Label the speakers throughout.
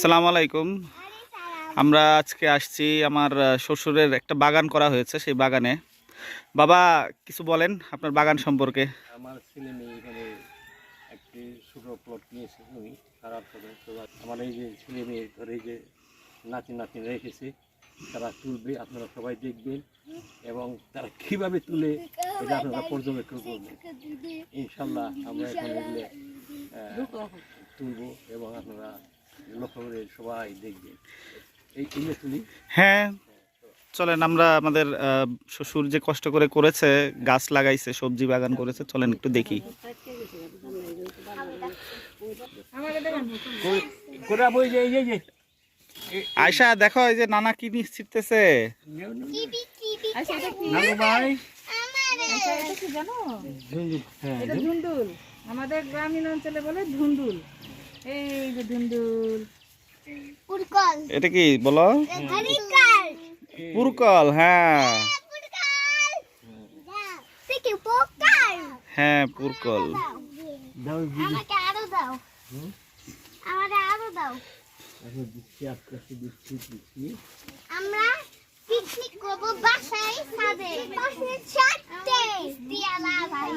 Speaker 1: সালাম আলাইকুম। আমরা আজকে আসছি আমার শ্বশুরের একটা বাগান করা হয়েছে সেই বাগানে। বাবা, কিছু বলেন আপনার বাগান সম্পর্কে।
Speaker 2: আমার ছেলে মেয়ে এখানে একটি ছোট প্লট নিয়েছে উনি খারাপ তো আমার এই যে ছেলে মেয়ে ধরে যে নাতি নাতি রেখেছে, তারা তুলবে, আপনারা সবাই দেখবেন। এবং তারা কীভাবে তুলে, এটা আপনারা পর্যবেক্ষণ করবেন। ইনশাল্লাহ আমরা এখানে তুলবো এবং আপনারা লক্ষ্য করে সবাই দেখবেন। এই এগুলো তুলি
Speaker 1: হ্যাঁ চলেন আমরা আমাদের শ্বশুর যে কষ্ট করে করেছে গাছ লাগাইছে সবজি বাগান করেছে চলেন একটু দেখি।
Speaker 2: করে- করে বই যে এই যে- এই যে।
Speaker 1: আয়সা দেখো এই যে নানা কি? ছিটতেছে
Speaker 2: নানু ভাই।
Speaker 3: এটা কি জানো?
Speaker 2: হ্যাঁ
Speaker 3: আমাদের গ্রামীণ অঞ্চলে বলে ধুন্দুল। এই যে ধুন্দুল।
Speaker 1: এটা কি বলো? পুরকল। হ্যাঁ।
Speaker 4: পুরকল।
Speaker 1: হ্যাঁ পুরকল।
Speaker 2: দাও
Speaker 4: আমাকে আরও দাও। আমাকে আরও দাও। আমরা পিকনিক করব বাসায় ছাদে। পাশে চারটে দিয়ালা ভাই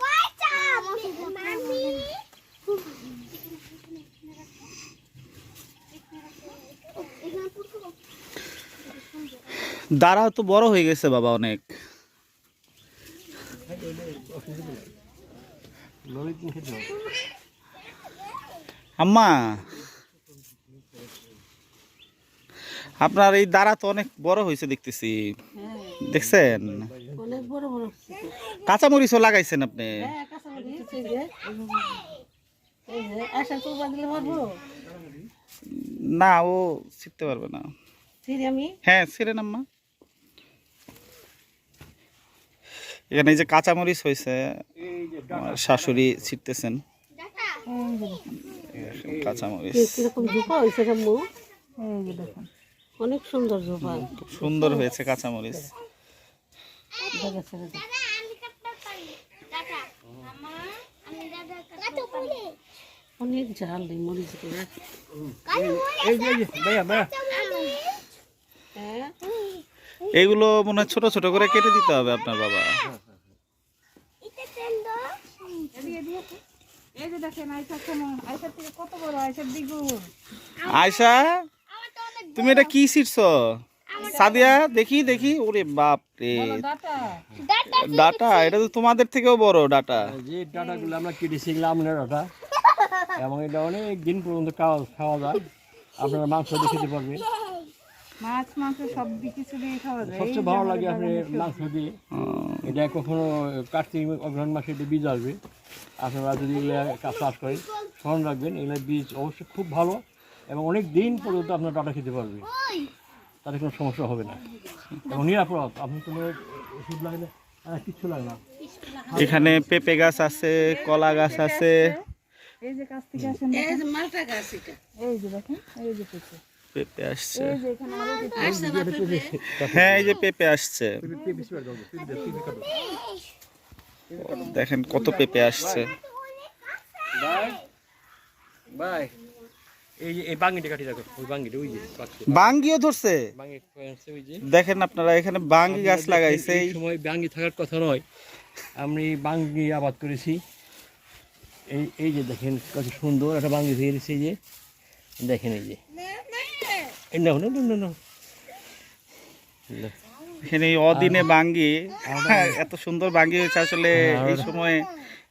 Speaker 4: কয়টা মামি এখানে পুরকল
Speaker 1: দাঁড়া তো বড় হয়ে গেছে বাবা অনেক। আম্মা আপনার এই দাঁড়া তো অনেক বড় হয়েছে দেখতেছি। দেখছেন?
Speaker 3: বড় বড়
Speaker 1: কাঁচামরিচও লাগাইছেন আপনি?
Speaker 3: যে এই যে আশা তুলবা দিলে পারব
Speaker 1: না ও ছিটতে পারবে না।
Speaker 3: আমি
Speaker 1: হ্যাঁ ছিলেন আম্মা এখানে এই যে কাঁচামরিচ হয়েছে আমার শাশুড়ি ছিটতেছেন। কাঁচামরিচ।
Speaker 3: কীরকম ঝোপা হয়েছে অনেক সুন্দর ঝোপা।
Speaker 1: খুব সুন্দর হয়েছে কাঁচামরিচ
Speaker 3: দেখেছে
Speaker 4: দাদা আমি কাটতে পারি দাদা আমা আমি দাদা কাটতে পারি
Speaker 3: অনেক ঝাল এই মরিচ হ্যাঁ?
Speaker 1: এগুলো মনে হয় ছোট ছোট করে কেটে দিতে হবে আপনার বাবা। আয়সা
Speaker 4: আমার তো অনেক
Speaker 1: তুমি এটা কি ছিটছো? সাদিয়া দেখি দেখি। ওরে বাপ রে
Speaker 3: ডাটা।
Speaker 1: এটা তো তোমাদের থেকেও বড় ডাটা।
Speaker 2: যে ডাটাগুলো আমরা কেটেছি এগুলো আমনের ডাটা। এবং এটা অনেক দিন পর্যন্ত খাওয়া খাওয়া যায়। আপনারা মাংস দিয়ে খেতে পারবেন।
Speaker 3: মাছ মাংস সব কিছু দিয়ে খাওয়া যায়।
Speaker 2: সবচেয়ে ভালো লাগে আপনি মাংস দিয়ে। এটা কখনো কার্তিক অগ্রহণ মাসে এটা বীজ আসবে। আপনারা যদি এগুলো কাজ চাষ করেন স্মরণ রাখবেন। এগুলো বীজ অবশ্যই খুব ভালো। এবং অনেক দিন পর্যন্ত আপনার ডাটা খেতে পারবে তাতে কোনো সমস্যা হবে না। এবং নিরাপদ আপনি কোনো ওষুধ লাগে না কিচ্ছু লাগে না।
Speaker 1: এখানে পেঁপে গাছ আছে কলা গাছ আছে।
Speaker 3: এই যে কাছ থেকে আসেন এই যে মালটা গাছ এটা। এই যে দেখেন এই যে পেঁপে।
Speaker 1: পেঁপে আসছে।
Speaker 3: এই যে এখানে আরও পেঁপে।
Speaker 1: হ্যাঁ এই যে পেঁপে আসছে। দেখেন কত পেঁপে আসছে।
Speaker 2: বাই। বাই। এই এই বাঙ্গিটা কাটি রাখো ওই বাঙ্গিটা ওই যে
Speaker 1: বাঙ্গিও ধরছে?
Speaker 2: বাঙ্গি আছে ওই যে।
Speaker 1: দেখেন আপনারা এখানে বাঙ্গি গাছ লাগাইছে।
Speaker 2: এই সময় বাঙ্গি থাকার কথা নয়। আমি বাঙ্গি আবাদ করেছি। এই এই যে দেখেন কত সুন্দর একটা বাঙ্গি হয়ে গেছে এই যে। দেখেন এই যে। এই না না না
Speaker 1: এখানে এই অদিনে বাঙ্গি হ্যাঁ, এত সুন্দর বাঙ্গি হয়েছে আসলে এই সময়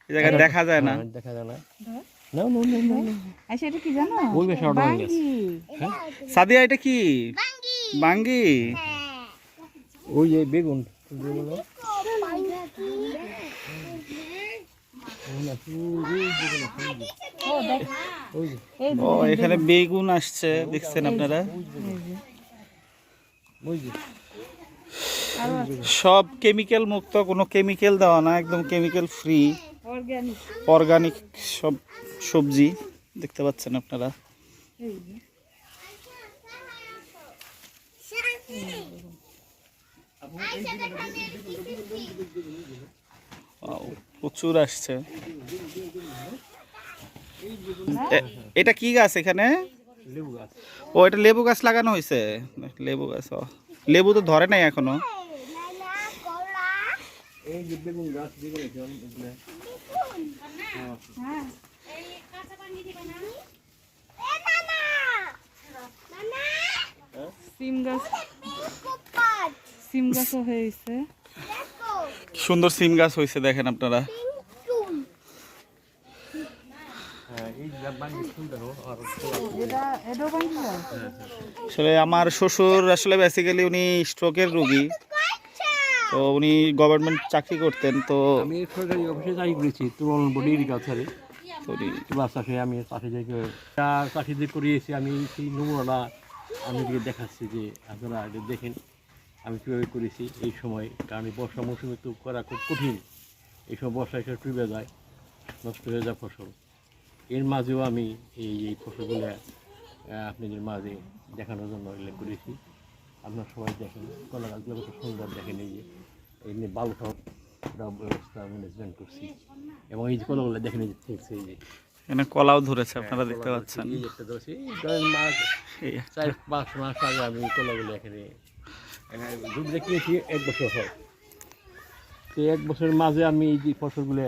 Speaker 1: এই জায়গায় দেখা যায় না।
Speaker 2: দেখা যায় না। না না না না
Speaker 3: আচ্ছা এটা কি জানো?
Speaker 2: ওই বেশ অর্ডার হয়ে গেছে।
Speaker 1: সাদিয়া এটা কি?
Speaker 4: বাঙ্গি।
Speaker 1: বাঙ্গি?
Speaker 2: ওই যে বেগুন। বেগুন
Speaker 3: ও
Speaker 2: ওই
Speaker 1: এখানে বেগুন আসছে দেখছেন আপনারা? সব কেমিক্যাল মুক্ত কোনো কেমিক্যাল দেওয়া না একদম কেমিক্যাল ফ্রি।
Speaker 3: অর্গানিক
Speaker 1: অর্গানিক সব সবজি দেখতে পাচ্ছেন আপনারা। প্রচুর আসছে। এটা কি গাছ এখানে?
Speaker 2: লেবু
Speaker 1: ও এটা লেবু গাছ লাগানো হয়েছে। লেবু গাছ ও। লেবু তো ধরে নাই
Speaker 4: এখনও।
Speaker 2: এই যে বেগুন গাছ বেগুন
Speaker 3: সিম গাছ সিম গাছও হয়েছে।
Speaker 1: সুন্দর সিম গাছ হয়েছে দেখেন আপনারা।
Speaker 2: হ্যাঁ
Speaker 1: আসলে আমার শ্বশুর আসলে বেসিক্যালি উনি স্ট্রোকের রুগী। তো উনি গভর্নমেন্ট চাকরি করতেন তো
Speaker 2: আমি সরকারি অফিসে চাকরি করেছি তুরল বডির কাছারে।
Speaker 1: উনি
Speaker 2: তুলা চাষে আমি চাষি থেকে চাষিদের করিয়েছি, আমি সেই নমুনাটা আপনাদেরকে দেখাচ্ছি যে আপনারা দেখেন, আমি কীভাবে করেছি এই সময়। কারণ বর্ষা মৌসুমে তো করা খুব কঠিন। এই সময় বর্ষা এসে টুবে যায়, নষ্ট হয়ে যায় ফসল। এর মাঝেও আমি এই এই ফসলগুলো আপনাদের মাঝে দেখানোর জন্য এগুলো করেছি। আপনারা সবাই দেখেন কলা গাছগুলো কত সুন্দর দেখেন এই যে। এই নিয়ে বালু ব্যবস্থা ম্যানেজমেন্ট করছি এবং এই যে কলাগুলো এই যে দেখছে এই যে।
Speaker 1: এখানে কলাও ধরেছে আপনারা দেখতে পাচ্ছেন।
Speaker 2: এই যে একটা ধরছি মাস চার পাঁচ মাস আগে আমি কলাগুলো এখানে কিনেছি এক বছর হয়। তো এক বছরের মাঝে আমি এই যে ফসলগুলো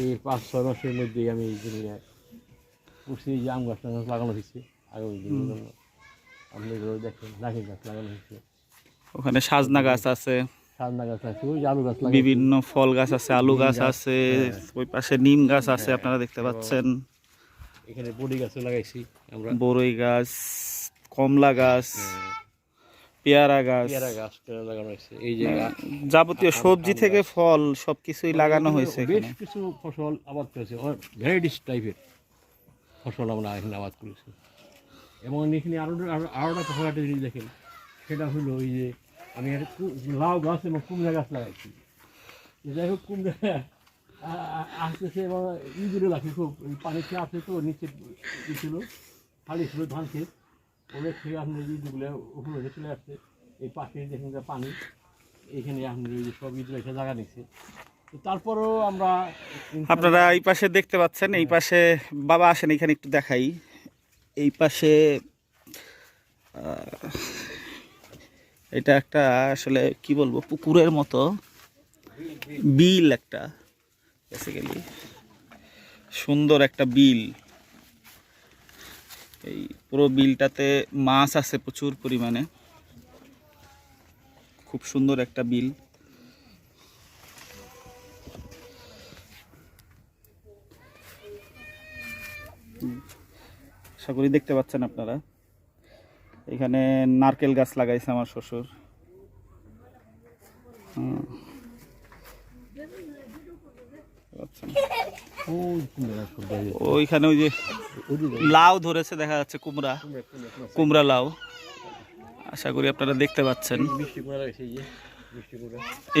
Speaker 2: এই পাঁচ ছয় মাসের মধ্যেই আমি এই যেগুলো করছি এই যে আম গাছ গাছ লাগানো হয়েছে। আগামী দিনের জন্য আপনি দেখেন নাকি গাছ লাগানো হয়েছে।
Speaker 1: ওখানে সাজনা গাছ আছে। বিভিন্ন ফল গাছ আছে আলু গাছ আছে ওই পাশে নিম গাছ আছে আপনারা দেখতে পাচ্ছেন।
Speaker 2: এখানে বড়ি গাছও লাগাইছি আমরা।
Speaker 1: বড়ই গাছ কমলা গাছ পেয়ারা গাছ।
Speaker 2: পেয়ারা গাছ টেরা লাগানো হয়েছে এই যে
Speaker 1: যাবতীয় সবজি থেকে ফল সবকিছুই লাগানো হয়েছে
Speaker 2: বেশ কিছু ফসল আবাদ করেছে ভ্যারাইটিস টাইপের ফসল আমরা এখানে আবাদ করেছি। এবং এখানে আরও- আরও একটা ফসল একটা জিনিস দেখেন সেটা হলো ওই যে আমি একটা লাউ গাছ এবং কুমড়া গাছ লাগাইছি। যাই হোক কুমড়া আসতেছে এবং ইঁদুরে লাগে খুব পানি খেয়ে আসছে তো নিচে ছিল খালি ছিল ধান ক্ষেত। ওদের খেয়ে আপনার ইঁদুরগুলো উপরে চলে আসছে। এই পাশে দেখেন যে পানি এখানে আপনার ওই সব ইঁদুর একটা জায়গা নিচ্ছে তারপরেও আমরা
Speaker 1: আপনারা এই পাশে দেখতে পাচ্ছেন এই পাশে বাবা আসেন এখানে একটু দেখাই। এই পাশে এটা একটা আসলে কি বলব, পুকুরের মতো বিল একটা বেসিক্যালি সুন্দর একটা বিল। এই পুরো বিলটাতে মাছ আছে প্রচুর পরিমাণে। খুব সুন্দর একটা বিল। আশা করি দেখতে পাচ্ছেন আপনারা। এখানে নারকেল গাছ লাগাইছে আমার শ্বশুর। ওইখানে ওই যে লাউ ধরেছে দেখা যাচ্ছে কুমড়া
Speaker 2: কুমড়া,
Speaker 1: লাউ। আশা করি আপনারা দেখতে পাচ্ছেন।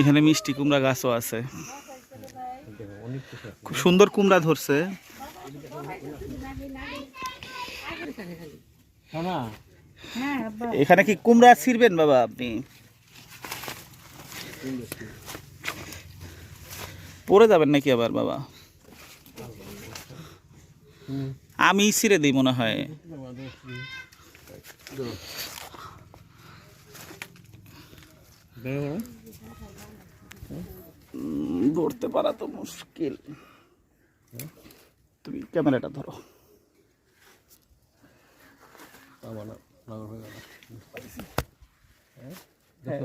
Speaker 1: এখানে মিষ্টি কুমড়া গাছও আছে। খুব সুন্দর কুমড়া ধরছে। এখানে কি কুমড়া ছিড়বেন বাবা আপনি? পড়ে যাবেন নাকি আবার বাবা? আমি ছিঁড়ে দিই মনে হয়। ধরতে পারা তো মুশকিল। তুমি ক্যামেরাটা ধরো। হ্যাঁ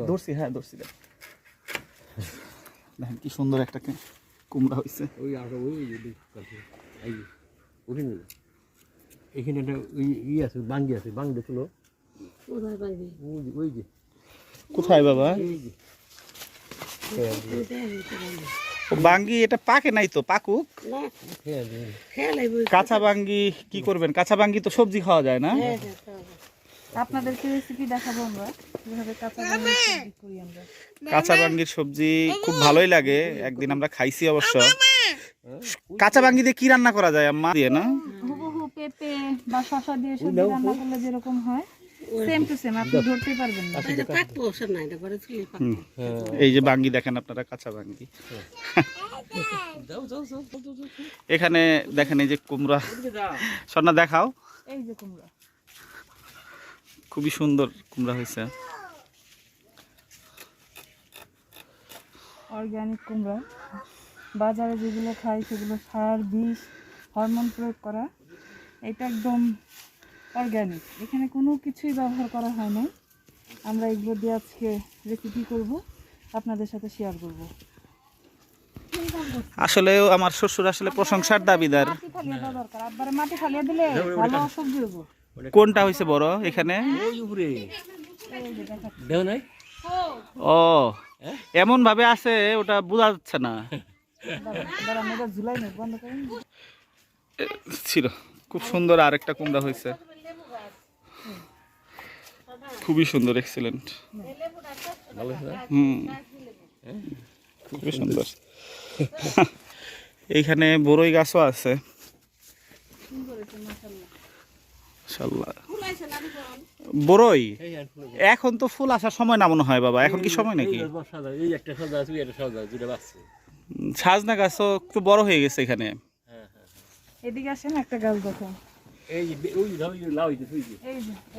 Speaker 1: ধরছি হ্যাঁ ধরছি দেখ। দেখেন কি সুন্দর একটা কুমড়া হয়েছে
Speaker 2: ওই আর ওই ওখানে এখানে একটা ই আছে বাঙ্গি আছে বাঙ্গি দেখল ওই যে
Speaker 1: কোথায় বাবা? বাঙ্গি। এটা পাকে নাই তো পাকুক।
Speaker 2: হ্যাঁ
Speaker 1: কাঁচা বাঙ্গি কি করবেন? কাঁচা বাঙ্গি তো সবজি খাওয়া যায় না?
Speaker 3: আপনাদেরকে রেসিপি দেখাবো আমরা। কীভাবে কাঁচা বাঙ্গি সবজি করি আমরা।
Speaker 1: কাঁচা বাঙ্গির সবজি খুব ভালোই লাগে। একদিন আমরা খাইছি অবশ্য। কাঁচা বাঙ্গি দিয়ে কি রান্না করা যায় আম্মা? দিয়ে না
Speaker 3: হুবহু পেঁপে বা শশা দিয়ে সবজি রান্না করলে যেরকম হয় সেম টু সেম আপনি ধরতে পারবেন না।
Speaker 1: হুম। এই যে বাঙ্গি দেখেন আপনারা কাঁচা বাঙ্গি। এখানে দেখেন এই যে কুমড়া। স্বর্ণা দেখাও।
Speaker 3: এই যে কুমড়া।
Speaker 1: খুবই সুন্দর কুমড়া হয়েছে।
Speaker 3: অর্গানিক কুমড়া। বাজারে যেগুলো খাই সেগুলো সার বিষ হরমোন প্রয়োগ করা এটা একদম অর্গানিক এখানে কোনো কিছুই ব্যবহার করা হয় না আমরা এগুলো দিয়ে আজকে রেসিপি করব আপনাদের সাথে শেয়ার করব।
Speaker 1: আসলেও আমার শ্বশুর আসলে প্রশংসার দাবিদার।
Speaker 3: মাটি ফালিয়ে দেওয়া দরকার। আব্বারে মাটি ফালিয়ে দিলে ভালো সবজি হব
Speaker 1: কোনটা হয়েছে বড় এখানে? ও এমন ভাবে আছে ওটা বোঝা যাচ্ছে না। ছিল খুব সুন্দর আরেকটা কুমড়া হয়েছে খুবই সুন্দর এক্সিলেন্ট? হুম খুবই সুন্দর। এইখানে বড়ই গাছও আছে। বড়ই। এখন তো ফুল আসার সময় না মনে হয় বাবা। এখন কি সময় নাকি? সাজনা গাছও একটু বড় হয়ে গেছে এখানে।
Speaker 2: হ্যাঁ, হ্যাঁ।
Speaker 3: এদিকে আসেন একটা গাছ দেখো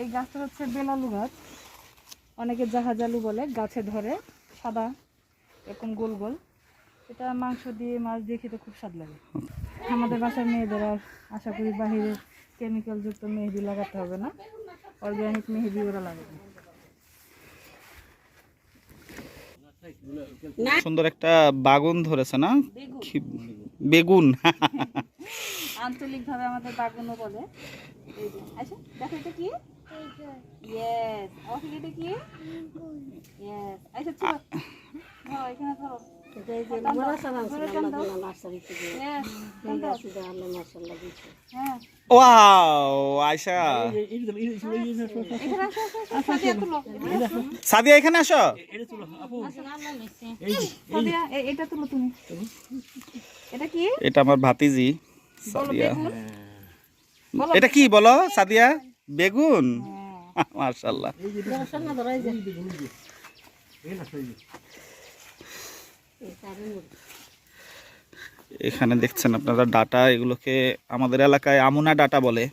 Speaker 2: এই
Speaker 3: গাছটা হচ্ছে বেলালু গাছ। অনেকে জাহাজ আলু বলে গাছে ধরে সাদা এরকম গোল গোল। এটা মাংস দিয়ে মাছ দিয়ে খেতে খুব স্বাদ লাগে। আমাদের বাসার মেয়েদের আর আশা করি বাহিরে কেমিক্যাল যুক্ত মেহেদি লাগাতে হবে না। অর্গানিক মেহেদি ওরা লাগাবে।
Speaker 1: সুন্দর একটা বাগুন ধরেছে না? বেগুন।
Speaker 3: আঞ্চলিকভাবে আমাদের বাগুনও বলে। আচ্ছা দেখো এটা কি? ইয়েস এটা কি? ইয়েস আচ্ছা ধরো এখানে ধরো। সাদিয়া
Speaker 1: এখানে আসো।
Speaker 2: এটা
Speaker 1: আমার ভাতিজি সাদিয়া। এটা কি বলো সাদিয়া? বেগুন। মার্শাল্লাহ এখানে দেখছেন আপনারা ডাটা এগুলোকে আমাদের এলাকায় আমুনা ডাটা বলে।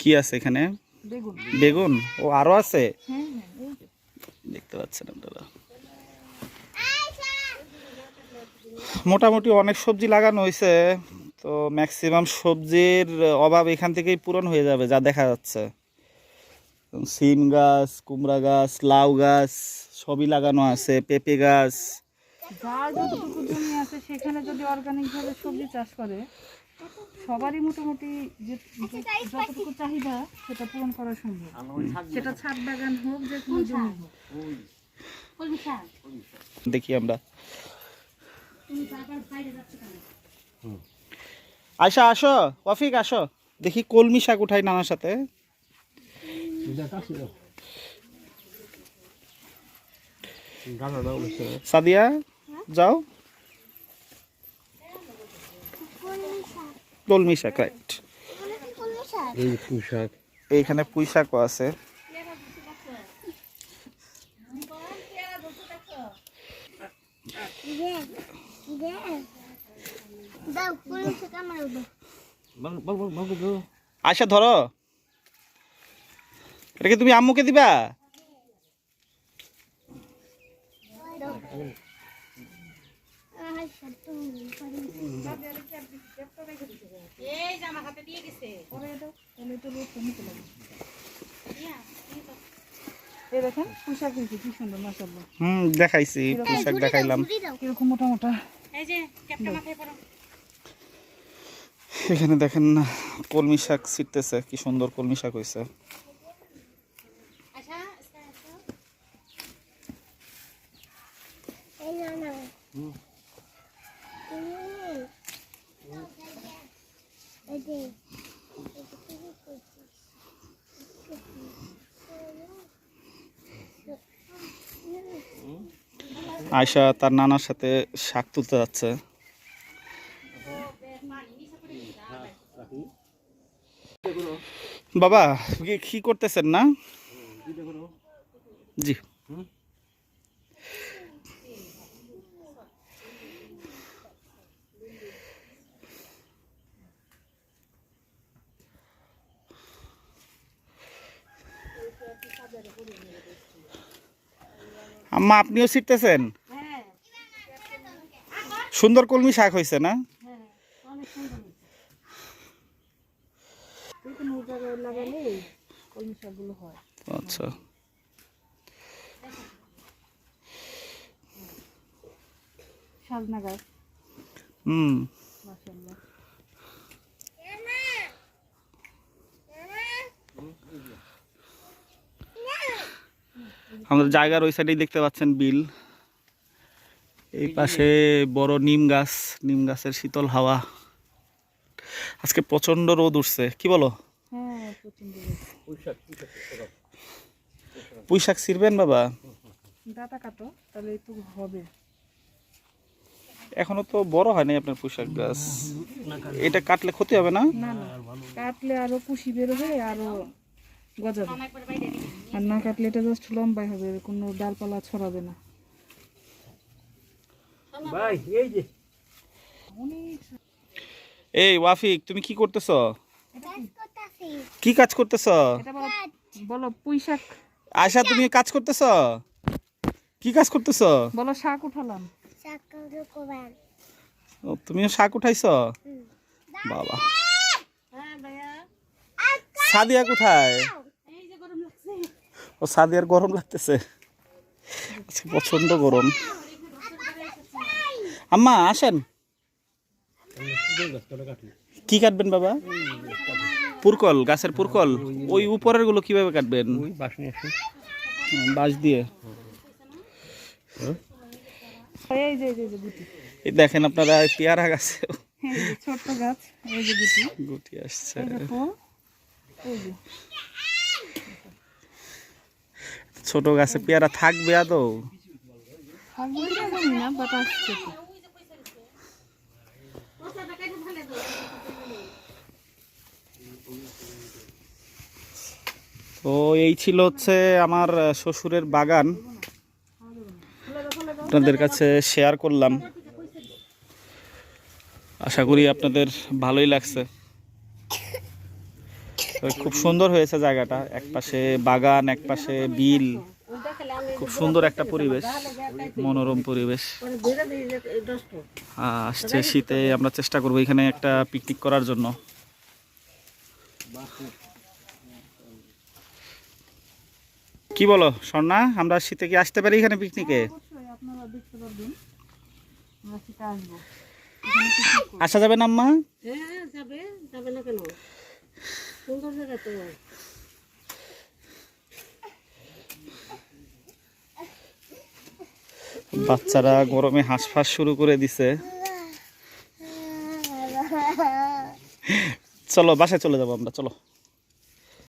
Speaker 1: কি আছে এখানে?
Speaker 3: বেগুন।
Speaker 1: ও আরও আছে?
Speaker 3: হ্যাঁ হ্যাঁ।
Speaker 1: দেখতে পাচ্ছেন আপনারা। মোটামুটি অনেক সবজি লাগানো হয়েছে তো ম্যাক্সিমাম সবজির অভাব এখান থেকেই পূরণ হয়ে যাবে যা দেখা যাচ্ছে। সিম গাছ কুমড়া গাছ লাউ গাছ সবই লাগানো আছে পেঁপে গাছ।
Speaker 3: যার যতটুকু জমি আছে সেখানে যদি অর্গানিকভাবে সবজি চাষ করে সবারই মোটামুটি যতটুকু চাহিদা সেটা পূরণ করা সম্ভব। সেটা ছাদ বাগান হোক যে কোনো জমি হোক।
Speaker 1: দেখি আমরা। আয়সা আসো। অফিক আসো। দেখি কলমি শাক উঠাই নানার সাথে
Speaker 2: এটা কাছে দাও। গানা দাও, বুঝছ না?
Speaker 1: সাদিয়া যাও। কলমি শাক রাইট এইখানে পুঁই শাকও আছে। আয়সা ধরো। এটা কি তুমি আম্মুকে দিবা?
Speaker 4: তুমি
Speaker 3: এই দেখেন পোশাক হয়েছে কি সুন্দর মাসাল্লাহ
Speaker 1: হুম দেখাইছি দেখাইলাম।
Speaker 3: কীরকম মোটা মোটা
Speaker 1: এখানে দেখেন না কলমি শাক ছিটতেছে কি সুন্দর কলমি শাক হয়েছে
Speaker 4: এই না না এই যে
Speaker 1: আয়সা তার নানার সাথে শাক তুলতে যাচ্ছে। বাবা কি- কি করতেছেন না? জি। আম্মা আপনিও ছিটতেছেন? সুন্দর কলমি শাক হয়েছে না?
Speaker 3: হয়
Speaker 1: আচ্ছা। হুম। আমাদের জায়গার ওই সাইডেই দেখতে পাচ্ছেন বিল। এই পাশে বড় নিম গাছ নিম গাছের শীতল হাওয়া। আজকে প্রচণ্ড রোদ উঠছে। কি বলো?
Speaker 3: হ্যাঁ প্রচণ্ড
Speaker 1: পুঁই শাক ছিড়বেন বাবা?
Speaker 3: ডাটা কাটো তাহলে একটু হবে।
Speaker 1: এখনও তো বড় হয়নি আপনার পুঁই শাক গাছ। এটা কাটলে ক্ষতি হবে না?
Speaker 3: না না। কাটলে আরও কুশি বেরোবে আরও গজাবে। আর না কাটলে এটা জাস্ট লম্বাই হবে কোনো ডালপালা ছড়াবে না।
Speaker 2: ভাই এই যে।
Speaker 1: এই ওয়াফিক তুমি কি করতেছ? কি কাজ করতেছ?
Speaker 3: বলো বলো পুঁই শাক।
Speaker 1: আয়সা তুমি কাজ করতেছ? কি কাজ করতেছ?
Speaker 3: বলো শাক উঠালাম।
Speaker 1: ও, তুমিও শাক উঠাইছ? বাবা। সাদিয়া কোথায়? ও সাদিয়ার গরম লাগতেছে। আজকে প্রচণ্ড গরম। আম্মা আসেন। কি কাটবেন বাবা? পুরকল গাছের পুরকল। ওই উপরেরগুলো কীভাবে কাটবেন? বাঁশ দিয়ে। দেখেন আপনারা এই পেয়ারা গাছে।
Speaker 3: হ্যাঁ, ছোট্ট গাছ গুটি।
Speaker 1: গুটি আসছে। ছোট গাছে পেয়ারা থাকবে আদৌ।
Speaker 3: তো
Speaker 1: এই ছিল হচ্ছে আমার শ্বশুরের বাগান। আপনাদের কাছে শেয়ার করলাম। আশা করি আপনাদের ভালোই লাগছে। তো খুব সুন্দর হয়েছে জায়গাটা। এক পাশে বাগান এক পাশে বিল। খুব সুন্দর একটা পরিবেশ, মনোরম পরিবেশ। আসছে শীতে, আমরা চেষ্টা করব এখানে একটা পিকনিক করার জন্য। কি বলো, স্বর্ণা, আমরা শীতে কি আসতে পারি এখানে পিকনিকে আসা যাবে না, আম্মা?
Speaker 3: হ্যাঁ যাবে যাবে না কেন?
Speaker 1: বাচ্চারা গরমে হাঁসফাঁস শুরু করে দিছে। চলো বাসায় চলে যাব আমরা চলো।